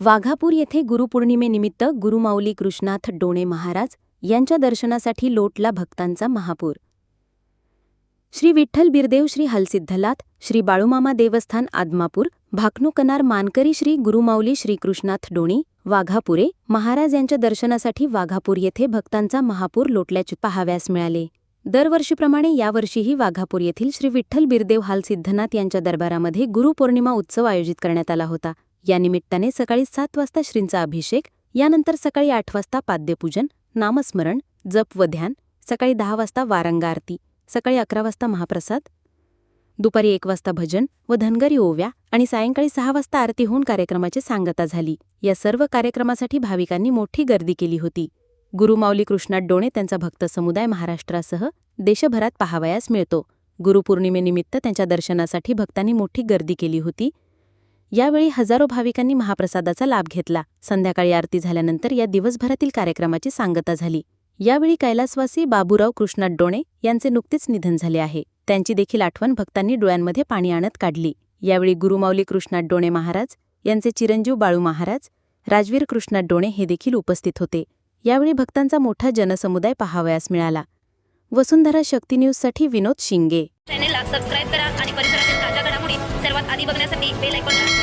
वाघापूर येथे गुरुपौर्णिमेनिमित्त गुरुमाऊली कृष्णाथ डोणे महाराज यांच्या दर्शनासाठी लोटला भक्तांचा महापूर. श्री विठ्ठल बिरदेव श्री हलसिद्धनाथ श्री बाळूमामा देवस्थान आदमापूर भाकणूकनार मानकरी श्री गुरुमाऊली श्री कृष्णाथ डोणी वाघापुरे महाराज यांच्या दर्शनासाठी वाघापूर येथे भक्तांचा महापूर लोटल्याचे पाहाव्यास मिळाले. दरवर्षीप्रमाणे यावर्षीही वाघापूर येथील श्री विठ्ठल बिरदेव हाल सिद्धनाथ यांच्या दरबारामध्ये गुरुपौर्णिमा उत्सव आयोजित करण्यात आला होता. या निमित्ताने सकाळी सात वाजता श्रींचा अभिषेक यानंतर सकाळी आठ वाजता पाद्यपूजन नामस्मरण जप व ध्यान सकाळी दहा वाजता वारंगा आरती सकाळी अकरा वाजता महाप्रसाद दुपारी एक वाजता भजन व धनगरी ओव्या आणि सायंकाळी सहा वाजता आरती होऊन कार्यक्रमाची सांगता झाली. या सर्व कार्यक्रमासाठी भाविकांनी मोठी गर्दी केली होती. गुरुमाऊली कृष्णात डोणे त्यांचा भक्त समुदाय महाराष्ट्रासह देशभरात पाहावयास मिळतो. गुरुपौर्णिमेनिमित्त त्यांच्या दर्शनासाठी भक्तांनी मोठी गर्दी केली होती. यावेळी हजारो भाविकांनी महाप्रसादाचा लाभ घेतला. संध्याकाळी आरती झाल्यानंतर या दिवसभरातील कार्यक्रमाची सांगता झाली. यावेळी कैलासवासी बाबूराव कृष्णात डोणे यांचे नुकतेच निधन झाले आहे. त्यांची देखील आठवण भक्तांनी डोळ्यांमध्ये पाणी आणत काढली. यावेळी गुरुमाऊली कृष्णात डोणे महाराज यांचे चिरंजीव बाळू महाराज राजवीर कृष्णात डोणे हे देखील उपस्थित होते. यावेळी भक्तांचा मोठा जनसमुदाय पाहावयास मिळाला. वसुंधरा शक्ती न्यूजसाठी विनोद शिंगे. चॅनेलला सबस्क्राईब करा आणि परिसरातील ताज्या घडामोडी सर्वात आधी बघण्यासाठी बेल आयकॉनला